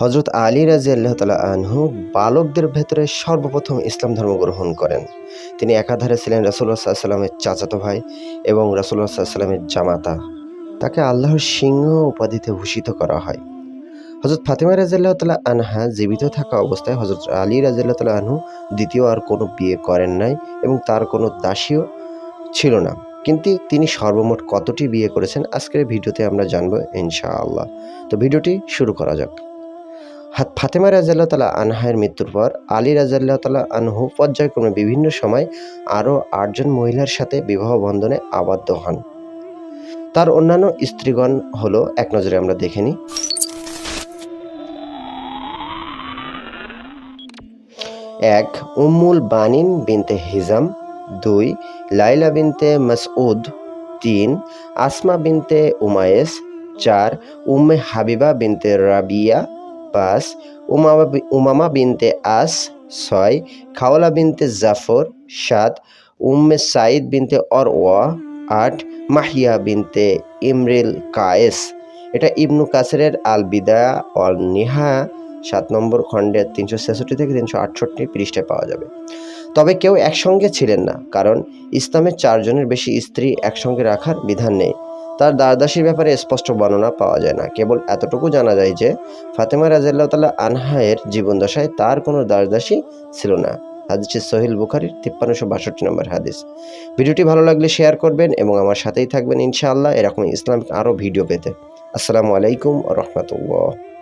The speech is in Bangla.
হজরত আলী রাজি আল্লাহ তালা আনহু বালকদের ভেতরে সর্বপ্রথম ইসলাম ধর্ম গ্রহণ করেন। তিনি একাধারে ছিলেন রাসুল্লাহ সাল্লামের চাচাতো ভাই এবং রাসুল্লাহ সাল্লামের জামাতা। তাকে আল্লাহর সিংহ উপাধিতে ভূষিত করা হয়। হজরত ফাতেমা রাজিয়াল্লাহ তালা আনহা জীবিত থাকা অবস্থায় হজরত আলী রাজিয়াল্লাহ তালা আনহু দ্বিতীয় আর কোনো বিয়ে করেন নাই এবং তার কোনো দাসীও ছিল না। কিন্তু তিনি সর্বমোট কতটি বিয়ে করেছেন আজকের ভিডিওতে আমরা জানব ইনশাআল্লাহ। তো ভিডিওটি শুরু করা যাক। ফাতেমা রাজাল্লাহ তালা আনহায়ের মৃত্যুর পর আলী রাজাল্লাহ তালা আনহু পর্যায়ক্রমে বিভিন্ন সময় আরও আটজন মহিলার সাথে বিবাহ বন্ধনে আবদ্ধ হন। তার অন্যান্য স্ত্রীগণ হলো, এক নজরে আমরা দেখে নিই। এক, উম্মুল বানিন বিনতে হিজাম। দুই, লাইলা বিনতে মাসউদ। তিন, আসমা বিনতে উমায়েস। চার, উম্মে হাবিবা বিনতে রাবিয়া। পাঁচ উমামা উমামা বিনতে আস, ছয় খাওয়ালা বিনতে জাফর, সাত, উম্মে সাইদ বিনতে অরওয়া, আট, মাহিয়া বিনতে ইমরিল কায়েস। এটা ইবনু কাসেরের আল বিদায়া অল নিহা সাত নম্বর খণ্ডের তিনশো ছেষট্টি থেকে তিনশো আটষট্টি পৃষ্ঠায় পাওয়া যাবে। তবে কেউ একসঙ্গে ছিলেন না, কারণ ইসলামের চারজনের বেশি স্ত্রী একসঙ্গে রাখার বিধান নেই। তার দ্বারদাসীর ব্যাপারে স্পষ্ট বর্ণনা পাওয়া যায় না। কেবল এতটুকু জানা যায় যে, ফাতেমা রাজিয়াল্লাহ তাল্লাহ আনহায়ের জীবনদশায় তার কোনো দাসদাসী ছিল না। হাদিসটি সহিল বুখারির তিপ্পান্নশো বাষট্টি নম্বর হাদিস। ভিডিওটি ভালো লাগলে শেয়ার করবেন এবং আমার সাথেই থাকবেন ইনশাআল্লাহ। এরকম ইসলামিক আরও ভিডিও পেতে। আসসালামু আলাইকুম রহমতুল্লাহ।